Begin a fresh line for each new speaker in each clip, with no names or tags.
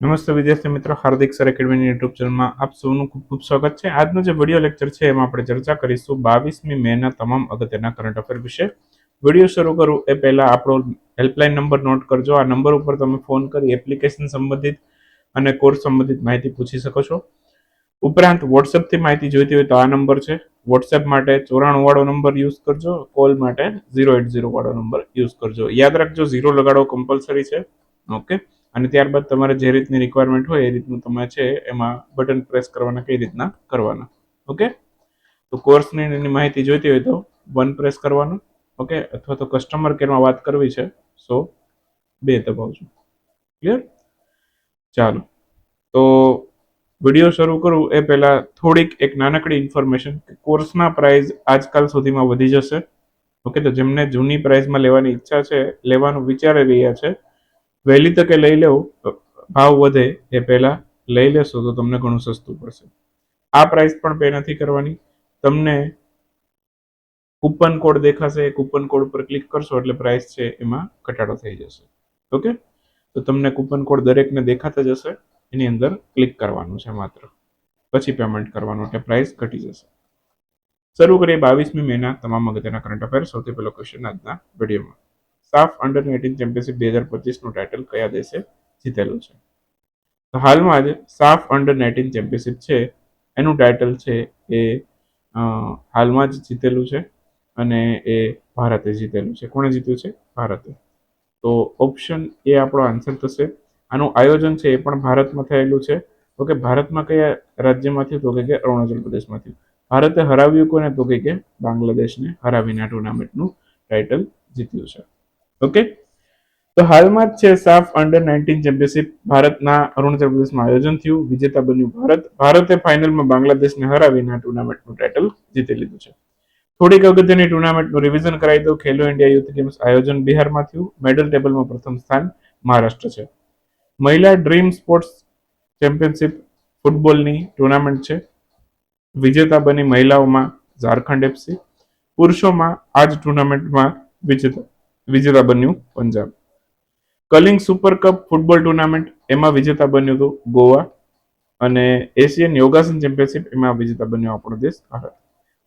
નમસ્તે વિદ્યાર્થી મિત્રો, હાર્દિક સર એકેડમીની યુટ્યુબ ચેનલમાં આપ સૌનું ખૂબ ખૂબ સ્વાગત છે. આજનો જે વીડિયો લેક્ચર છે, એમાં આપણે ચર્ચા કરીશું બાવીસમી મેના તમામ અગત્યના કરંટ અફેર વિશે. વીડિયો શરૂ કરું એ પહેલાં આપણો હેલ્પલાઇન નંબર નોટ કરજો. આ નંબર ઉપર તમે ફોન કરી એપ્લિકેશન સંબંધિત અને કોર્સ સંબંધિત માહિતી પૂછી શકો છો. ઉપરાંત વોટ્સએપથી માહિતી જોઈતી હોય તો આ નંબર છે. વોટ્સએપ માટે ચોરાણું વાળો નંબર યુઝ કરજો. કોલ માટે ઝીરો એટ ઝીરો વાળો નંબર યુઝ કરજો. યાદ રાખજો ઝીરો લગાડવો કમ્પલસરી છે. ઓકે અને ત્યારબાદ તમારે જે રીતની રિક્વાયરમેન્ટ હોય એ રીતનું તમે છે એમાં બટન પ્રેસ કરવાના કઈ રીતના કરવાના. ઓકે તો કોર્સની એની માહિતી જોઈતી હોય તો વન પ્રેસ કરવાનું. ઓકે અથવા તો કસ્ટમર કેરમાં વાત કરવી છે સો બે દબાવજો ક્લિયર ચાલો. તો વીડિયો શરૂ કરું એ પહેલાં થોડીક એક નાનકડી ઇન્ફોર્મેશન કોર્સના પ્રાઇસ આજકાલ સુધીમાં વધી જશે. ઓકે તો જેમને જૂની પ્રાઇસમાં લેવાની ઈચ્છા છે, લેવાનું વિચારી રહ્યા છે વહેલી તકે લઈ લેવું ભાવ વધે એ પહેલાં લઈ લેશો તો તમને ઘણું સસ્તું પડશે. આ પ્રાઇસ પણ પે નથી કરવાની. તમને કૂપન કોડ દેખાશે કૂપન કોડ ઉપર ક્લિક કરશો એટલે પ્રાઇસ છે એમાં ઘટાડો થઈ જશે. ઓકે તો તમને કૂપન કોડ દરેકને દેખાતા જશે એની અંદર ક્લિક કરવાનું છે માત્ર. પછી પેમેન્ટ કરવાનું એટલે પ્રાઇસ ઘટી જશે. શરૂ કરીએ બાવીસમી મેના તમામ અગત્યના કરંટ અફેર સૌથી પહેલો ક્વેશ્ચન આજના વિડીયોમાં સાફ અંડર એટીન ચેમ્પિયનશિપ બે હજાર પચીસનું ટાઇટલ કયા દેશે જીતેલું છે? હાલમાં જ સાફ અંડર નાઇન્ટીન ચેમ્પિયનશિપ છે, એનું ટાઇટલ છે એ હાલમાં જ જીતેલું છે અને એ ભારતે જીતેલું છે. કોણે જીત્યું છે? ભારતે. તો ઓપ્શન એ આપણો આન્સર થશે. આનું આયોજન છે એ પણ ભારતમાં થયેલું છે. તો કે ભારતમાં કયા રાજ્યમાંથી તો કે અરુણાચલ પ્રદેશમાંથી. ભારતે હરાવ્યું કોને? તો કે બાંગ્લાદેશને હરાવીને આ ટુર્નામેન્ટનું ટાઇટલ જીત્યું છે. ઓકે તો હાલમાં જ છે સાફ અંડર નાઇન્ટીન ચેમ્પિયનશિપ ભારતના અરુણાચલ પ્રદેશમાં આયોજન થયું. વિજેતા બન્યું ભારત. ભારતે ફાઇનલમાં બાંગ્લાદેશને હરાવીને આ ટુર્નામેન્ટનું ટાઇટલ જીતી લીધું છે. થોડીક અગત્યની ટુર્નામેન્ટનું રિવિઝન કરાવી દો ખેલો ઇન્ડિયા યુથ ગેમ્સ આયોજન બિહારમાં થયું. મેડલ ટેબલમાં પ્રથમ સ્થાન મહારાષ્ટ્ર છે. મહિલા ડ્રીમ સ્પોર્ટ્સ ચેમ્પિયનશિપ ફૂટબોલની ટુર્નામેન્ટ છે. વિજેતા બની મહિલાઓમાં ઝારખંડ એફસી પુરુષોમાં આ જ ટુર્નામેન્ટમાં વિજેતા વિજેતા બન્યું Punjab. Kalinga super cup football tournament એમાં વિજેતા બન્યું હતું ગોવા અને એશિયન યોગાસન ચેમ્પિયનશિપ એમાં વિજેતા બન્યો આપણો દેશ ભારત.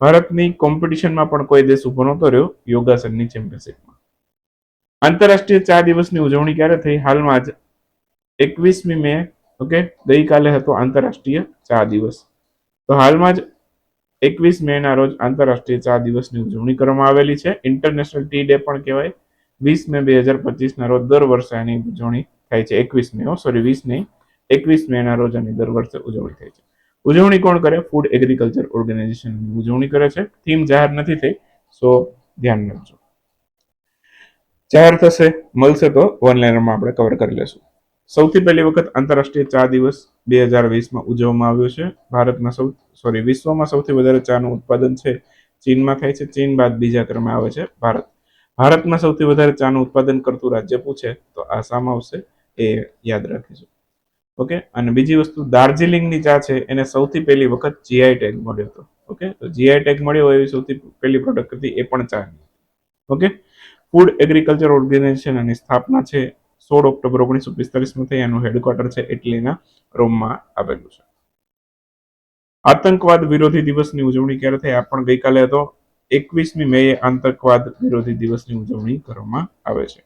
ભારતની કોમ્પિટિશનમાં પણ કોઈ દેશ ઊભો નહોતો રહ્યો યોગાસનની ચેમ્પિયનશિપમાં. આંતરરાષ્ટ્રીય ચા દિવસની ઉજવણી ક્યારે થઈ? હાલમાં જ એકવીસમી મે, ઓકે? ગઈકાલે હતો આંતરરાષ્ટ્રીય ચા દિવસ. તો હાલમાં જ એકવીસ મે ના રોજ આંતરરાષ્ટ્રીય ચા દિવસની ઉજવણી કરવામાં આવેલી છે. ઇન્ટરનેશનલ ટી ડે પણ કહેવાય. વીસ મે બે હજાર પચીસના રોજ દર વર્ષે આની ઉજવણી થાય છે. એકવીસ મે સોરી વીસ નહીં. એકવીસ મે ના રોજ આની દર વર્ષે ઉજવણી થાય છે. ઉજવણી કોણ કરે? ફૂડ એગ્રીકલ્ચર ઓર્ગેનાઇઝેશન ઉજવણી કરે છે. થીમ જાહેર નથી થઈ સો ધ્યાન રાખજો. જાહેર થશે, મળશે તો ઓનલાઈનમાં આપણે કવર કરી લેશું. સૌથી પહેલી વખત આંતરરાષ્ટ્રીય ચા દિવસ બે હજાર વીસમાં ઉજવવામાં આવ્યો છે. ભારતમાં સૌ સોરી વિશ્વમાં સૌથી વધારે ચાનું ઉત્પાદન છે, ચીનમાં થાય છે. ચીન બાદ બીજા ક્રમે આવે છે. ભારત ભારતમાં સૌથી વધારે ચાનું ઉત્પાદન કરતું રાજ્ય પૂછે તો આસામ આવશે? એ યાદ રાખીશું. ઓકે? અને બીજી વસ્તુ, દાર્જિલિંગની ચા છે, એને સૌથી પહેલી વખત જીઆઈ ટેગ મળ્યો હતો. ઓકે? તો જીઆઈ ટેગ મળ્યો એવી સૌથી પહેલી પ્રોડક્ટ હતી, એ પણ ચા ઓકે? ફૂડ એગ્રીકલ્ચર ઓર્ગેનાઇઝેશન એની સ્થાપના છે, સોળ ઓક્ટોબર ઓગણીસો પિસ્તાલીસમાં થઈ, એનું હેડક્વાર્ટર છે ઇટલીના રોમમાં આવેલું છે. આતંકવાદ વિરોધી દિવસની ઉજવણી ક્યારે થઈ, આ પણ ગઈકાલે હતો. એકવીસમી મે આતંકવાદ વિરોધી દિવસની ઉજવણી કરવામાં આવે છે.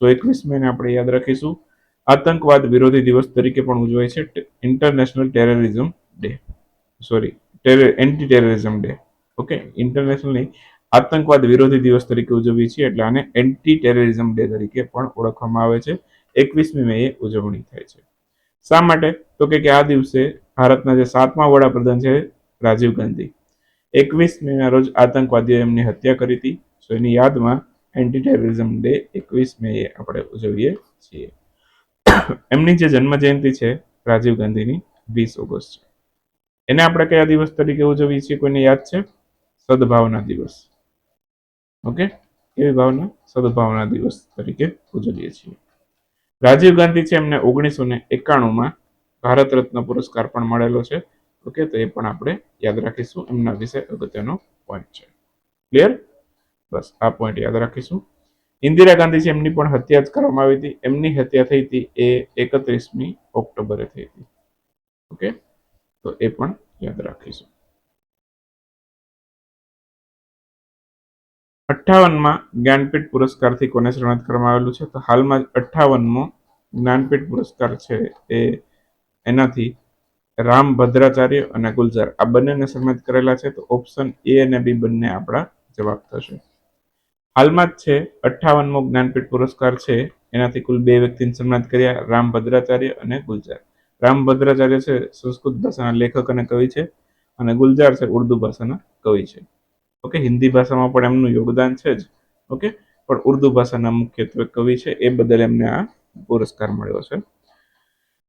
તો એકવીસ મે આપણે યાદ રાખીશું, આતંકવાદ વિરોધી દિવસ તરીકે પણ ઉજવાય છે international terrorism day sorry anti terrorism day okay international આતંકવાદ વિરોધી દિવસ તરીકે ઉજવીએ છીએ એટલે આને એન્ટી ટેરરિઝમ ડે તરીકે પણ ઓળખવામાં આવે છે. એકવીસમી મે ઉજવણી થાય છે. શા માટે? તો કે આ દિવસે ભારતના જે સાતમા વડાપ્રધાન છે, રાજીવ ગાંધી. એકવીસ મેના રોજ આતંકવાદીઓ એમની હત્યા કરી હતી. સો એની યાદમાં એન્ટી ટેરરિઝમ ડે એકવીસ મે આપણે ઉજવીએ છીએ. એમની જે જન્મ જયંતિ છે રાજીવ ગાંધીની વીસ ઓગસ્ટ. એને આપણે કયા દિવસ તરીકે ઉજવીએ છીએ કોઈને યાદ છે? સદભાવના દિવસ. ઓકે? કેવી ભાવના? સદભાવના દિવસ તરીકે ઉજવીએ છીએ. રાજીવ ગાંધી છે એમને ઓગણીસો ને એકાણુંમાં ભારત રત્ન પુરસ્કાર પણ મળેલો છે. ઓકે તો એ પણ આપણે યાદ રાખીશું એમના વિશે અગત્યનો પોઈન્ટ છે. ક્લિયર બસ, આ પોઈન્ટ યાદ રાખીશું. ઇન્દિરા ગાંધી એમની પણ હત્યા જ કરવામાં આવી હતી. એમની હત્યા થઈ હતી એ એકત્રીસમી ઓક્ટોબરે થઈ હતી. ઓકે તો એ પણ યાદ રાખીશું. અઠ્ઠાવનમાં જ્ઞાનપીઠ પુરસ્કારથી કોને સન્માનિત કરવામાં આવેલું છે? તો હાલમાં જ જ્ઞાનપીઠ પુરસ્કાર છે એ એનાથી રામ ભદ્રાચાર્ય અને ગુલઝાર. આ બંનેને સન્માનિત કરેલા છે તો ઓપ્શન એ અને બી બંને આપણા જવાબ થશે. હાલમાં જ છે, અઠ્ઠાવનમો જ્ઞાનપીઠ પુરસ્કાર છે. એનાથી કુલ બે વ્યક્તિને સન્માનિત કર્યા રામ ભદ્રાચાર્ય અને ગુલજાર રામ ભદ્રાચાર્ય છે, સંસ્કૃત ભાષાના લેખક અને કવિ છે અને ગુલજાર છે, ઉર્દુ ભાષાના કવિ છે. ઓકે, હિન્દી ભાષામાં પણ એમનું યોગદાન છે જ. ઓકે, પણ ઉર્દુ ભાષાના મુખ્યત્વે કવિ છે, એ બદલ એમને આ પુરસ્કાર મળ્યો છે.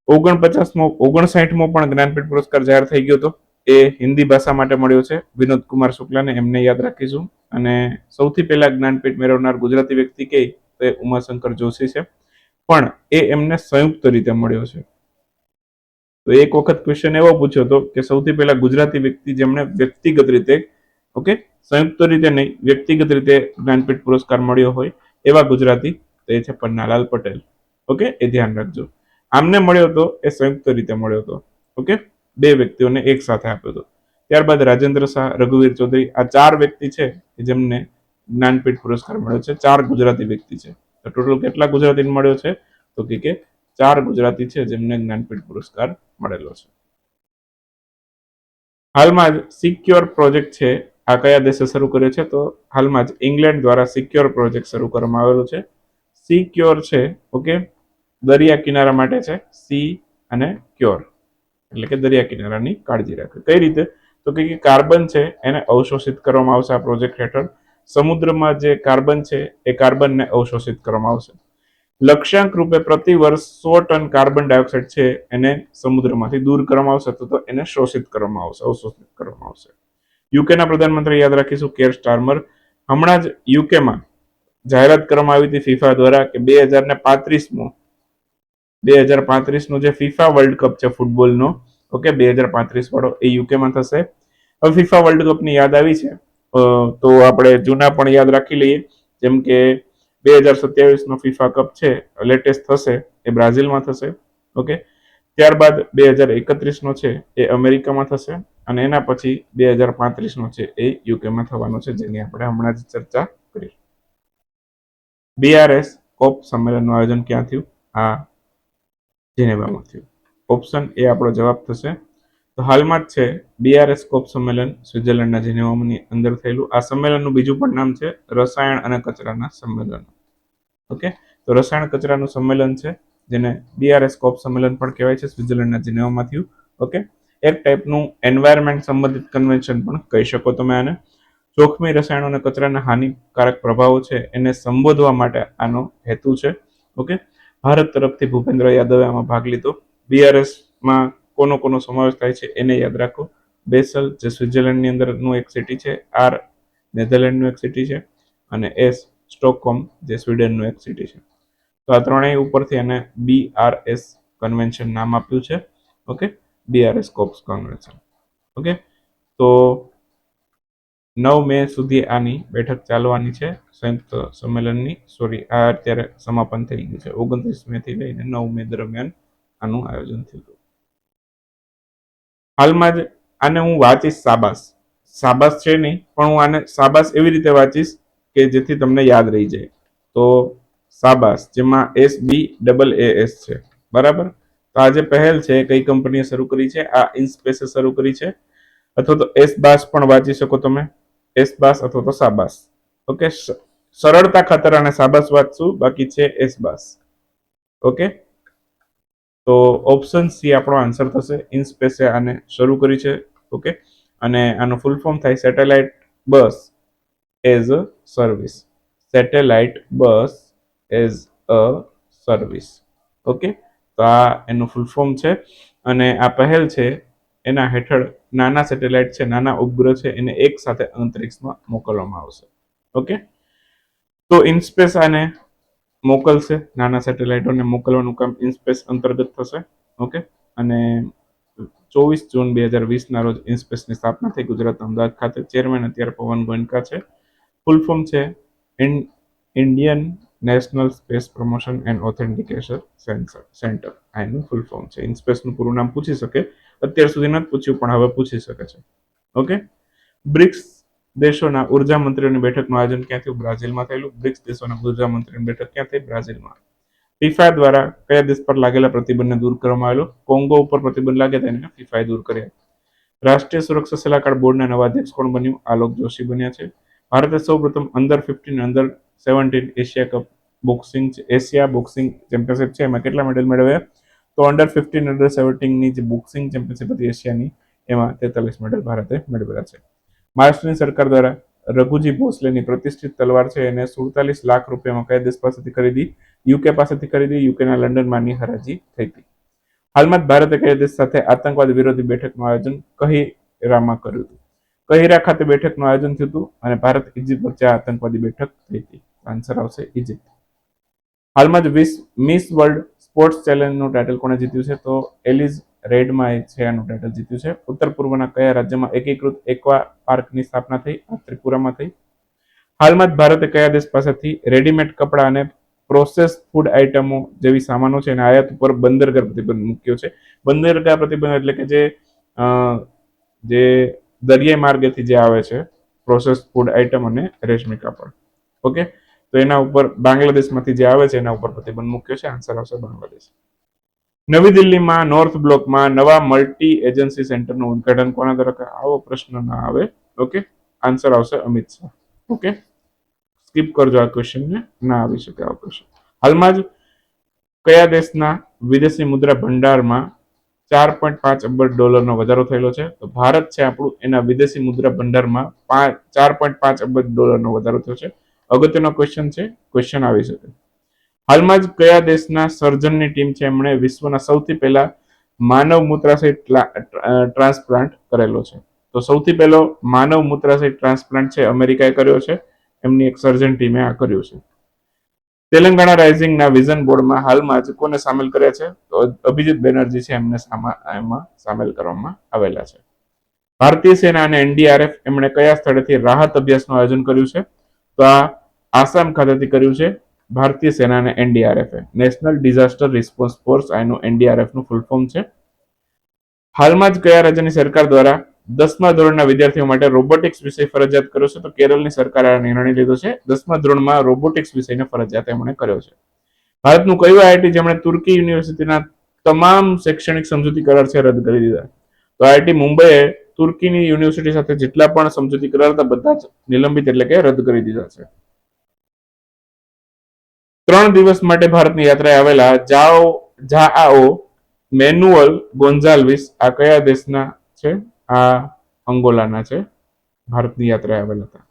ઓગણપચાસમો, ઓગણસાઠમો પણ જ્ઞાનપીઠ પુરસ્કાર જાહેર થઈ ગયો હતો. એ હિન્દી ભાષા માટે મળ્યો છે. વિનોદ કુમાર શુક્લાને એમને યાદ રાખીશું. અને સૌથી પહેલા જ્ઞાનપીઠ મેળવનાર ગુજરાતી વ્યક્તિ કે તો એ ઉમાશંકર જોશી છે. પણ એ એમને સંયુક્ત રીતે મળ્યો છે. તો એક વખત ક્વેશ્ચન એવો પૂછ્યો હતો કે સૌથી પહેલા ગુજરાતી વ્યક્તિ જેમણે વ્યક્તિગત રીતે, ઓકે, સંયુક્ત રીતે નહીં, વ્યક્તિગત રીતે જ્ઞાનપીઠ પુરસ્કાર મળ્યો હોય એવા ગુજરાતી, તો છે પન્નાલાલ પટેલ. ઓકે, એ ધ્યાન રાખજો. આમને મળ્યો હતો એ સંયુક્ત રીતે મળ્યો હતો ઓકે? બે વ્યક્તિઓને એક સાથે આપ્યો હતો ત્યારબાદ રાજેન્દ્ર શાહ, રઘુવીર ચૌધરી, આ ચાર વ્યક્તિ છે કે જેમને જ્ઞાનપીઠ પુરસ્કાર મળ્યો છે. ચાર ગુજરાતી વ્યક્તિ છે. તો ટોટલ કેટલા ગુજરાતીને મળ્યો છે? તો કે ચાર ગુજરાતી છે જેમને જ્ઞાનપીઠ પુરસ્કાર મળેલો છે. હાલમાં જ સિક્યોર પ્રોજેક્ટ છે. આ કયા દેશે શરૂ કર્યો છે? તો હાલમાં જ ઇંગ્લેન્ડ દ્વારા સિક્યોર પ્રોજેક્ટ શરૂ કરવામાં આવેલો છે. સિક્યોર છે, ઓકે? દરિયા કિનારા માટે છે. સી અને ક્યોર. એટલે કે દરિયા કિનારાની કાળજી રાખવી. કઈ રીતે? તો કે કાર્બન છે, એને અવશોષિત કરવામાં આવશે આ પ્રોજેક્ટ હેઠળ. સમુદ્રમાં જે કાર્બન છે, એ કાર્બનને અવશોષિત કરવામાં આવશે. લક્ષ્યાંક રૂપે પ્રતિ વર્ષ સો ટન કાર્બન ડાયોક્સાઇડ છે, એને સમુદ્રમાંથી દૂર કરવામાં આવશે તો એને શોષિત કરવામાં આવશે, અવશોષિત કરવામાં આવશે. યુકેના પ્રધાનમંત્રી યાદ રાખીશું કેર સ્ટાર્મર. હમણાં જ યુકેમાં જાહેરાત કરવામાં આવી હતી ફિફા દ્વારા કે બે હજાર ને પાંત્રીસમો બે હજાર પાંત્રીસનો જે ફિફા વર્લ્ડ કપ છે ફૂટબોલનો ઓકે બે હજાર પાંત્રીસ વાળો એ યુકેમાં થશે. હવે ફિફા વર્લ્ડ કપની યાદ આવી છે. તો આપણે જૂના પણ યાદ રાખી લઈએ. જેમ કે બે હજાર સત્યાવીસનો ફિફા કપ છે લેટેસ્ટ થશે, એ બ્રાઝિલમાં થશે ઓકે ત્યારબાદ બે હજાર એકત્રીસનો છે, એ અમેરિકામાં થશે, અને એના પછી બે હજાર પાંત્રીસનો છે, એ યુકેમાં થવાનો છે, જેની આપણે હમણાં જ ચર્ચા કરી. બીઆરએસ કોપ સંમેલનનું આયોજન ક્યાં થયું? આ જેનેવામાં થયું. ઓપ્શન એ આપણો જવાબ થશે. તો હાલમાં જ છે બીઆરએસ કોપ સંમેલન સ્વિટ્ઝરલેન્ડના જેનેવાની અંદર થયેલું. આ સંમેલનનું બીજું પણ નામ છે રસાયણ અને કચરાના સંમેલન. ઓકે તો રસાયણ કચરાનું સંમેલન છે, જેને બીઆરએસ કોપ સંમેલન પણ કહેવાય છે, સ્વિટ્ઝરલેન્ડના જેનેવામાં થયું. ઓકે એક ટાઈપનું એન્વાયરમેન્ટ સંબંધિત કન્વેન્શન પણ કહી શકો તમે આને. જોખમી રસાયણો અને કચરાના હાનિકારક પ્રભાવો છે, એને સંબોધવા માટે આનો હેતુ છે. ઓકે ભારત તરફથી ભૂપેન્દ્ર યાદવે આમાં ભાગ લીધો. બીઆરએસમાં કોનો કોનો સમાવેશ થાય છે એને યાદ રાખો. બેસલ જે સ્વિટ્ઝરલેન્ડની અંદરનું એક સિટી છે, આર નેધરલેન્ડનું એક સિટી છે અને એસ સ્ટોકહોમ જે સ્વીડનનું એક સિટી છે. તો આ ત્રણેય ઉપરથી એને બી આર એસ કન્વેન્શન નામ આપ્યું છે. Okay BRS COPs convention okay તો નવ મે સુધી આની બેઠક ચાલવાની છે. સંયુક્ત સંમેલનની સોરી આ અત્યારે સમાપન થઈ ગયું છે. ઓગણત્રીસ મે થી લઈને નવ મે દરમિયાન આનું આયોજન થયું હાલમાં જ આને હું વાંચીશ સાબાસ સાબાસ છે નહીં, પણ હું આને સાબાસ એવી રીતે વાંચીશ કે જેથી તમને યાદ રહી જાય. તો સાબાસ જેમાં S B double A S છે. બરાબર? તો આ જે પહેલ છે કઈ કંપનીએ શરૂ કરી છે? આ ઇન્સ્પેસે શરૂ કરી છે. અથવા તો એસ બાસ પણ વાંચી શકો તમે. એસ બાસ અથવા તો સાબાસ. ઓકે સરળતા ખાતર અને સાબાસ વાંચશું બાકી છે એસ બાસ. ઓકે તો ઓપ્શન સી આપણો આન્સર થશે ઇન્સ્પેસે આને શરૂ કરી છે. ઓકે અને આનું ફૂલ ફોર્મ થાય satellite bus as a service satellite bus as a service okay તો આ એનું ફૂલ ફોર્મ છે. અને આ પહેલ છે એના હેઠળ નાના સેટેલાઇટ છે, નાના ઉપગ્રહ છે, એને એક સાથે અંતરિક્ષમાં મોકલવામાં આવશે. ઓકે? તો ઇનસ્પેસ આને મોકલશે. નાના સેટેલાઇટોને મોકલવાનું કામ ઇન્સ્પેસ અંતર્ગત થશે. ઓકે? અને ચોવીસ જૂન બે હજાર વીસના રોજ ઇન્સ્પેસની સ્થાપના થઈ. ગુજરાત અમદાવાદ ખાતે ચેરમેન અત્યારે પવન ગોયનકા છે. ફૂલ ફોર્મ છે. Indian national space promotion and authentication sensor centre. આ એનું ફૂલ ફોર્મ છે. ઇન્સ્પેસનું પૂરું નામ પૂછી શકે. અત્યાર સુધી નથી પૂછ્યું, પણ હવે પૂછી શકે છે. ઓકે બ્રિક્સ દેશોના ઊર્જા મંત્રીઓની બેઠકનું આયોજન ક્યાં થયું? બ્રાઝિલમાં થયેલું. બ્રિક્સ દેશોના ઊર્જા મંત્રીની બેઠક ક્યાં થઈ? બ્રાઝિલમાં. ફિફા દ્વારા કયા દેશ પર લાગેલા પ્રતિબંધને દૂર કરવામાં આવેલો? કોંગો ઉપર પ્રતિબંધ લાગે તેને ફિફાએ દૂર કર્યા રાષ્ટ્રીય સુરક્ષા સલાહકાર બોર્ડના નવા અધ્યક્ષ કોણ બન્યું? આલોક જોશી બન્યા છે. ભારતે સૌપ્રથમ under fifteen under seventeen Asia cup boxing Asia boxing championship છે. એમાં કેટલા મેડલ મેળવ્યા? તો અંડર ફિફ્ટીન અંડર સેવન્ટીનની જે બોક્સિંગ ચેમ્પિયનશિપ હતી એશિયાની, એમાં તેતાલીસ મેડલ ભારતે મેળવેલા છે. મહારાષ્ટ્રની સરકાર દ્વારા રઘુજી ભોસલેની પ્રતિષ્ઠિત તલવાર છે, એને સુડતાલીસ લાખ રૂપિયામાં કયા દેશ પાસેથી ખરીદી યુકે પાસેથી ખરીદી યુકેના લંડનમાંની હરાજી થઈ હતી. હાલમાં જ ભારતે કયા દેશ સાથે આતંકવાદ વિરોધી બેઠકનું આયોજન કહીરામાં કર્યું હતું. કહીરા ખાતે બેઠકનું આયોજન થયું હતું અને ભારત ઇજિપ્ત વચ્ચે આતંકવાદી બેઠક થઈ હતી. આન્સર આવશે ઇજિપ્ત હાલમાં જ વિસ મિસ વર્લ્ડ સ્પોર્ટ્સ ચેલેન્જનું ટાઇટલ કોણે જીત્યું છે? તો એલિઝ રેડમાં છે આનું ટાઇટલ જીત્યું છે. ઉત્તર પૂર્વના કયા રાજ્યમાં એકીકૃત એક્વા પાર્કની સ્થાપના થઈ? ત્રિપુરામાં થઈ. હાલમાં જ ભારતે કયા દેશ પાસેથી રેડીમેડ કપડાં અને પ્રોસેસ ફૂડ આઇટમો જેવી સામાનો છે એના આયાત ઉપર બંદરગાહ પ્રતિબંધ મૂક્યો છે. બંદરગાર પ્રતિબંધ એટલે કે જે જે દરિયાઈ માર્ગેથી જે આવે છે પ્રોસેસ ફૂડ આઇટમ અને રેશમી કાપડ. ઓકે? તો એના ઉપર બાંગ્લાદેશમાંથી જે આવે છે, એના ઉપર પ્રતિબંધ મૂક્યો છે આન્સર આવશે બાંગ્લાદેશ. નવી દિલ્હીમાં નોર્થ બ્લોકમાં નવા મલ્ટી એજન્સી સેન્ટરનું ઉદ્ઘાટન કોના દ્વારા આવો પ્રશ્ન ના આવે. ઓકે આન્સર આવશે અમિત શાહ. ઓકે સ્કીપ કરજો આ ક્વેશ્ચનને ના. આવી શકે આ ક્વેશ્ચન હાલમાં જ કયા દેશના વિદેશી મુદ્રા ભંડારમાં ચાર પોઈન્ટ પાંચ અબજ ડોલરનો વધારો થયેલો છે? તો ભારત છે આપણું એના વિદેશી મુદ્રા ભંડારમાં પાંચ ચાર પોઈન્ટ પાંચ અબજ ડોલરનો વધારો થયો છે. અગત્યનો ક્વેશ્ચન છે ક્વેશ્ચન આવી શકે. હાલમાં જ કયા દેશના સર્જનની ટીમ છે, એમણે વિશ્વના સૌથી પહેલા માનવ મૂત્રાશય ટ્રાન્સપ્લાન્ટ કરેલો છે. તો સૌથી પહેલો માનવ મૂત્રાશય ટ્રાન્સપ્લાન્ટ છે, અમેરિકાએ કર્યો છે. એમની એક સર્જન ટીમે આ કર્યું છે. તેલંગાણા રાઇઝિંગના વિઝન બોર્ડમાં હાલમાં જ કોને સામેલ કર્યા છે? તો અભિજીત બેનર્જી છે, એમને એમાં સામેલ કરવામાં આવેલા છે. ભારતીય સેના અને એનડીઆરએફ એમણે કયા સ્થળેથી રાહત અભ્યાસનું આયોજન કર્યું છે? તો આ આસામ ખાતેથી કર્યું છે ભારતીય સેના અને NDRF national disaster response force આનું એનડીઆરએફનું ફૂલ ફોર્મ છે. હાલમાં જ કયા રાજ્યની સરકાર દ્વારા દસમા ધોરણના વિદ્યાર્થીઓ માટે રોબોટિક્સ વિષય ફરજિયાત કર્યો છે? તો કેરળની સરકારે આ નિર્ણય લીધો છે. દસમા ધોરણમાં રોબોટિક્સ વિષયને ફરજિયાત એમણે કર્યો છે. ભારતનું કયું આઈઆઈટી જેમણે તુર્કી યુનિવર્સિટીના તમામ શૈક્ષણિક સમજૂતી કરાર છે, રદ કરી દીધા. તો આઈઆઈટી મુંબઈએ તુર્કીની યુનિવર્સિટી સાથે જેટલા પણ સમજૂતી કરાર હતા, બધા જ નિલંબિત એટલે કે રદ કરી દીધા છે. ત્રણ દિવસ માટે ભારતની યાત્રાએ આવેલા જાઓ જાઆઓ મેન્યુઅલ ગોન્ઝાલ્વિસ આ કયા દેશના છે? આ અંગોલાના છે. ભારતની યાત્રાએ આવેલા હતા.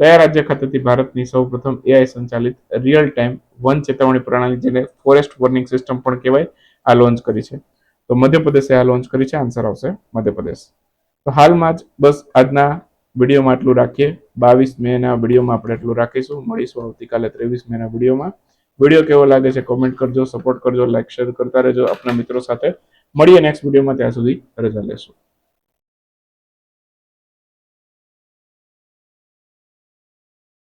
કયા રાજ્ય ખાતેથી ભારતની સૌપ્રથમ એઆઈ સંચાલિત રિયલ ટાઈમ વન ચેતવણી પ્રણાલી જેને ફોરેસ્ટ વોર્નિંગ સિસ્ટમ પણ કહેવાય, આ લોન્ચ કરી છે. તો મધ્યપ્રદેશે આ લોન્ચ કરી છે. આન્સર આવશે મધ્યપ્રદેશ. તો હાલમાં જ બસ આજના વિડીયોમાં આટલું રાખીએ. બાવીસ મેના વિડીયોમાં આપણે એટલું રાખીશું. મળીશું આવતીકાલે ત્રેવીસ મેના વિડીયોમાં. વીડિયો કેવો લાગે છે કોમેન્ટ કરજો, સપોર્ટ કરજો, લાઈક, શેર કરતા રહેજો. આપણા મિત્રો સાથે મળીએ નેક્સ્ટ વિડીયોમાં. ત્યાં સુધી રજા લેશું.